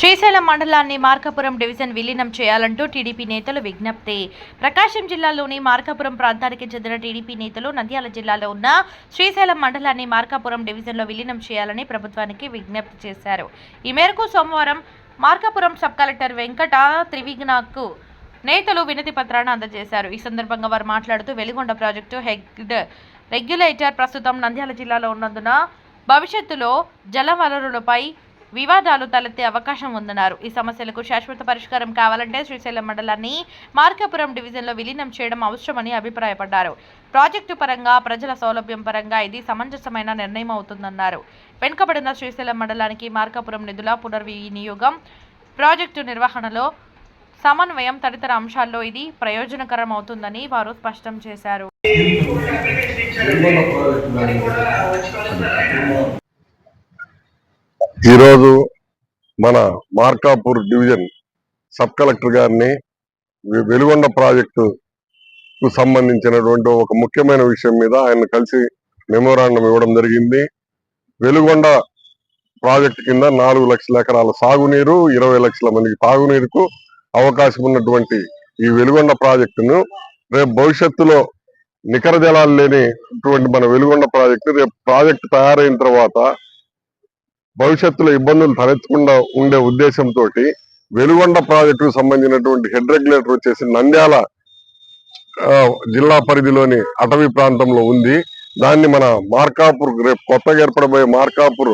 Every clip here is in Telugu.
శ్రీశైలం మండలాన్ని మార్కాపురం డివిజన్ విలీనం చేయాలంటూ టీడీపీ నేతలు విజ్ఞప్తి. ప్రకాశం జిల్లాలోని మార్కాపురం ప్రాంతానికి చెందిన టీడీపీ నేతలు నంద్యాల జిల్లాలో ఉన్న శ్రీశైలం మండలాన్ని మార్కాపురం డివిజన్లో విలీనం చేయాలని ప్రభుత్వానికి విజ్ఞప్తి చేశారు. ఈ మేరకు సోమవారం మార్కాపురం సబ్ కలెక్టర్ వెంకట త్రివిఘ్నకు నేతలు వినతి పత్రాన్ని అందజేశారు. ఈ సందర్భంగా వారు మాట్లాడుతూ వెలిగొండ ప్రాజెక్టు హెడ్ రెగ్యులేటర్ ప్రస్తుతం నంద్యాల జిల్లాలో ఉన్నందున భవిష్యత్తులో జల వనరులపై వివాదాలు తలెత్తే అవకాశం ఉందన్నారు. ఈ సమస్యలకు శాశ్వత పరిష్కారం కావాలంటే శ్రీశైలం మండలాన్ని మార్కాపురం డివిజన్లో విలీనం చేయడం అవసరమని అభిప్రాయపడ్డారు. ప్రాజెక్టు పరంగా ప్రజల సౌలభ్యం పరంగా ఇది సమంజసమైన నిర్ణయం అవుతుందన్నారు. వెనుకబడిన శ్రీశైలం మండలానికి మార్కాపురం నిధుల పునర్వినియోగం ప్రాజెక్టు నిర్వహణలో సమన్వయం తదితర అంశాల్లో ఇది ప్రయోజనకరం అవుతుందని వారు స్పష్టం చేశారు. ఈరోజు మన మార్కాపూర్ డివిజన్ సబ్ కలెక్టర్ గారిని వెలుగొండ ప్రాజెక్టు కు సంబంధించినటువంటి ఒక ముఖ్యమైన విషయం మీద ఆయన కలిసి మెమోరాండం ఇవ్వడం జరిగింది. వెలుగొండ ప్రాజెక్టు కింద నాలుగు లక్షల ఎకరాల సాగునీరు ఇరవై లక్షల మందికి తాగునీరుకు అవకాశం ఉన్నటువంటి ఈ వెలుగొండ ప్రాజెక్టును రేపు భవిష్యత్తులో నికర జలాలు లేనిటువంటి మన వెలుగొండ ప్రాజెక్టు రేపు ప్రాజెక్టు తయారైన తర్వాత భవిష్యత్తులో ఇబ్బందులు తలెత్తకుండా ఉండే ఉద్దేశంతో వెలుగొండ ప్రాజెక్టుకు సంబంధించినటువంటి హెడ్ రెగ్యులేటర్ వచ్చేసి నంద్యాల జిల్లా పరిధిలోని అటవీ ప్రాంతంలో ఉంది. దాన్ని మన మార్కాపూర్ రేపు కొత్తగా ఏర్పడబోయే మార్కాపూర్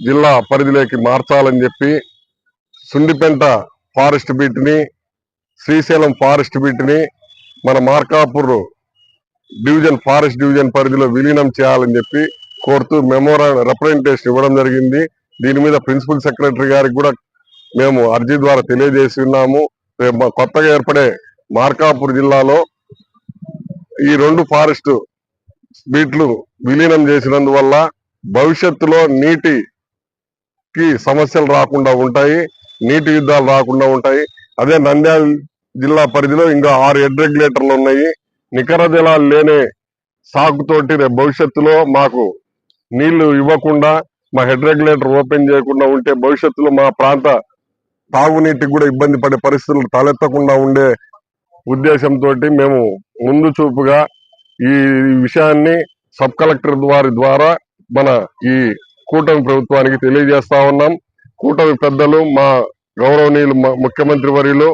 జిల్లా పరిధిలోకి మార్చాలని చెప్పి సుండిపెంట ఫారెస్ట్ బీట్ని శ్రీశైలం ఫారెస్ట్ బీట్ని మన మార్కాపూర్ డివిజన్ ఫారెస్ట్ డివిజన్ పరిధిలో విలీనం చేయాలని చెప్పి కోరుతూ మెమోరా రిప్రజెంటేషన్ ఇవ్వడం జరిగింది. దీని మీద ప్రిన్సిపల్ సెక్రటరీ గారికి కూడా మేము అర్జీ ద్వారా తెలియజేసి ఉన్నాము. రేపు కొత్తగా ఏర్పడే మార్కాపూర్ జిల్లాలో ఈ రెండు ఫారెస్ట్ బీట్లు విలీనం చేసినందువల్ల భవిష్యత్తులో నీటికి సమస్యలు రాకుండా ఉంటాయి. నీటి యుద్ధాలు రాకుండా ఉంటాయి. అదే నంద్యాల జిల్లా పరిధిలో ఇంకా ఆరు హెడ్ రెగ్యులేటర్లు ఉన్నాయి. నికర జలాలు లేని సాగుతోటి భవిష్యత్తులో మాకు నీళ్ళు ఇవ్వకుండా మా హెడ్ రెగ్యులేటర్ ఓపెన్ చేయకుండా ఉంటే భవిష్యత్తులో మా ప్రాంత తాగునీటికి కూడా ఇబ్బంది పడే పరిస్థితులు తలెత్తకుండా ఉండే ఉద్దేశంతో మేము ముందు చూపుగా ఈ విషయాన్ని సబ్ కలెక్టర్ వారి ద్వారా మన ఈ కూటమి ప్రభుత్వానికి తెలియజేస్తా ఉన్నాం. కూటమి పెద్దలు మా గౌరవనీయులు ముఖ్యమంత్రి వర్యులు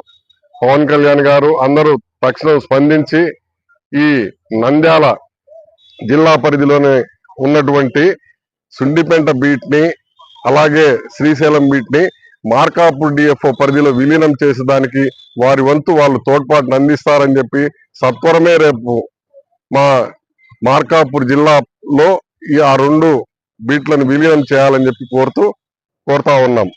పవన్ కళ్యాణ్ గారు అందరూ తక్షణం స్పందించి ఈ నంద్యాల జిల్లా పరిధిలోనే ఉన్నటువంటి సుండిపెంట బీట్ని అలాగే శ్రీశైలం బీట్ని మార్కాపూర్ డిఎఫ్ఓ పరిధిలో విలీనం చేసేదానికి వారి వంతు వాళ్ళు తోడ్పాటును అందిస్తారని చెప్పి సత్వరమే రేపు మా మార్కాపూర్ జిల్లాలో ఈ ఆ రెండు బీట్లను విలీనం చేయాలని చెప్పి కోరుతూ కోరుతా ఉన్నాం.